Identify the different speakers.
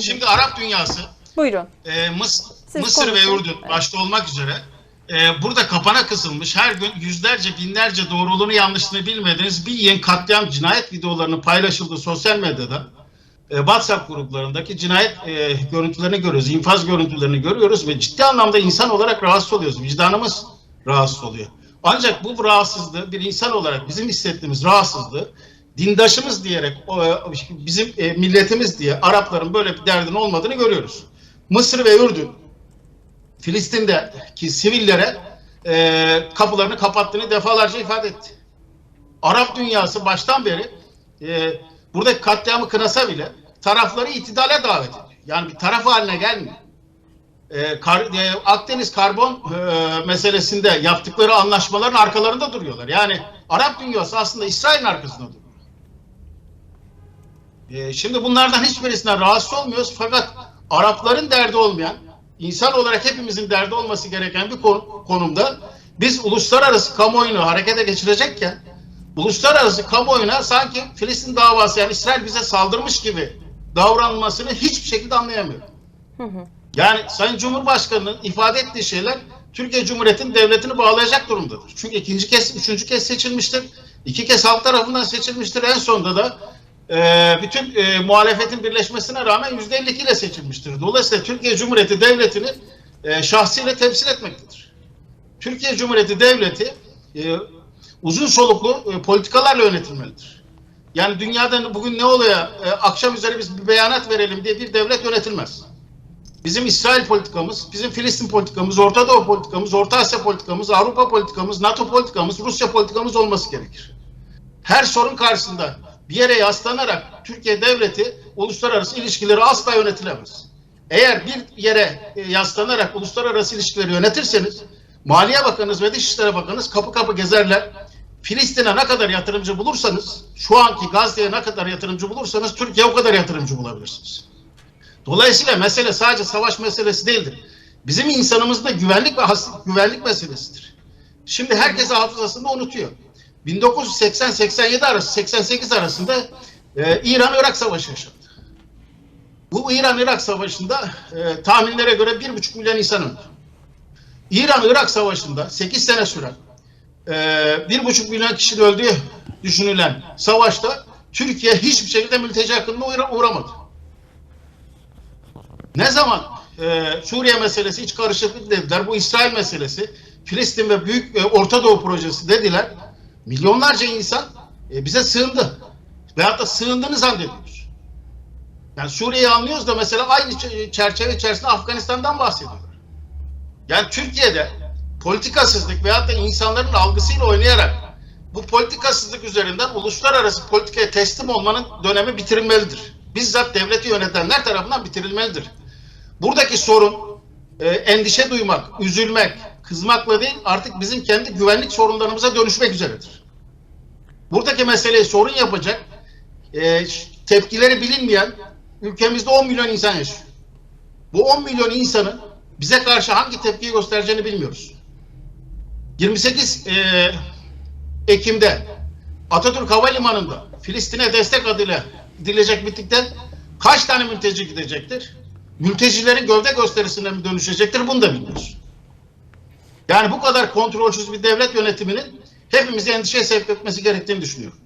Speaker 1: Şimdi Arap dünyası,
Speaker 2: Buyurun.
Speaker 1: e, Mıs-
Speaker 2: Siz
Speaker 1: Mısır ve. Ürdün
Speaker 2: Evet.
Speaker 1: başta olmak üzere e, burada kapana kısılmış her gün yüzlerce binlerce doğruluğunu yanlışlığını bilmediğiniz bir yığın katliam cinayet videolarının paylaşıldığı sosyal medyada e, WhatsApp gruplarındaki cinayet e, görüntülerini görüyoruz, infaz görüntülerini görüyoruz ve ciddi anlamda insan olarak rahatsız oluyoruz. Vicdanımız rahatsız oluyor. Ancak bu rahatsızlığı bir insan olarak bizim hissettiğimiz rahatsızlığı dindaşımız diyerek bizim e, milletimiz diye Arapların böyle bir derdin olmadığını görüyoruz. Mısır ve Ürdün Filistin'deki sivillere e, kapılarını kapattığını defalarca ifade etti. Arap dünyası baştan beri e, buradaki katliamı kınasa bile tarafları itidale davet ediyor. Yani bir taraf haline gelmiyor. Akdeniz karbon meselesinde yaptıkları anlaşmaların arkalarında duruyorlar. Yani Arap dünyası aslında İsrail'in arkasında duruyor. E, şimdi bunlardan hiçbirisinden rahatsız olmuyoruz fakat Arapların derdi olmayan, insan olarak hepimizin derdi olması gereken bir konu- konumda biz uluslararası kamuoyunu harekete geçirecekken uluslararası kamuoyuna sanki Filistin davası yani İsrail bize saldırmış gibi davranmasını hiçbir şekilde anlayamıyorum. Yani Sayın Cumhurbaşkanı'nın ifade ettiği şeyler Türkiye Cumhuriyeti'nin devletini bağlayacak durumdadır. Çünkü ikinci kez, üçüncü kez seçilmiştir. İki kez halk tarafından seçilmiştir. En sonunda da e, bütün e, muhalefetin birleşmesine rağmen yüzde 52 ile seçilmiştir. Dolayısıyla Türkiye Cumhuriyeti devletini e, şahsıyla temsil etmektedir. Türkiye Cumhuriyeti devleti e, uzun soluklu e, politikalarla yönetilmelidir. Yani dünyada bugün ne oluyor? Akşam üzeri biz bir beyanat verelim diye bir devlet yönetilmez. Bizim İsrail politikamız, bizim Filistin politikamız, Orta Doğu politikamız, Orta Asya politikamız, Avrupa politikamız, NATO politikamız, Rusya politikamız olması gerekir. Her sorun karşısında bir yere yaslanarak Türkiye devleti uluslararası ilişkileri asla yönetilemez. Eğer bir yere e, yaslanarak uluslararası ilişkileri yönetirseniz Maliye Bakanınız ve Dışişleri Bakanınız kapı kapı gezerler. Filistin'e ne kadar yatırımcı bulursanız, şu anki Gazze'ye ne kadar yatırımcı bulursanız Türkiye o kadar yatırımcı bulabilirsiniz. Dolayısıyla mesele sadece savaş meselesi değildir. Bizim insanımızda güvenlik ve güvenlik meselesidir. Şimdi herkes hafızasında unutuyor. 1980-87 arası, 88 arasında e, İran-Irak Savaşı yaşandı. Bu İran-Irak Savaşı'nda e, tahminlere göre 1,5 milyon insan öldü. İran-Irak Savaşı'nda 8 sene süren e, 1,5 milyon kişinin öldüğü düşünülen savaşta Türkiye hiçbir şekilde mülteci hakkında uğra- uğramadı. Ne zaman e, Suriye meselesi iç karışıklık dediler, bu İsrail meselesi, Filistin ve Büyük e, Orta Doğu projesi dediler. Milyonlarca insan e, bize sığındı. Veyahut da sığındığını zannediyoruz. Yani Suriye'yi anlıyoruz da mesela aynı çerçeve içerisinde Afganistan'dan bahsediyorlar. Yani Türkiye'de politikasızlık veyahut da insanların algısıyla oynayarak bu politikasızlık üzerinden uluslararası politikaya teslim olmanın dönemi bitirilmelidir. Bizzat devleti yönetenler tarafından bitirilmelidir. Buradaki sorun e, endişe duymak, üzülmek, kızmakla değil artık bizim kendi güvenlik sorunlarımıza dönüşmek üzeredir. Buradaki meseleyi sorun yapacak, e, tepkileri bilinmeyen ülkemizde 10 milyon insan yaşıyor. Bu 10 milyon insanın bize karşı hangi tepkiyi göstereceğini bilmiyoruz. 28 e, Ekim'de Atatürk Havalimanı'nda Filistin'e destek adıyla gidilecek bittikten kaç tane mülteci gidecektir? Mültecilerin gövde gösterisine mi dönüşecektir? Bunu da bilmiyoruz. Yani bu kadar kontrolsüz bir devlet yönetiminin hepimizi endişeye sevk etmesi gerektiğini düşünüyorum.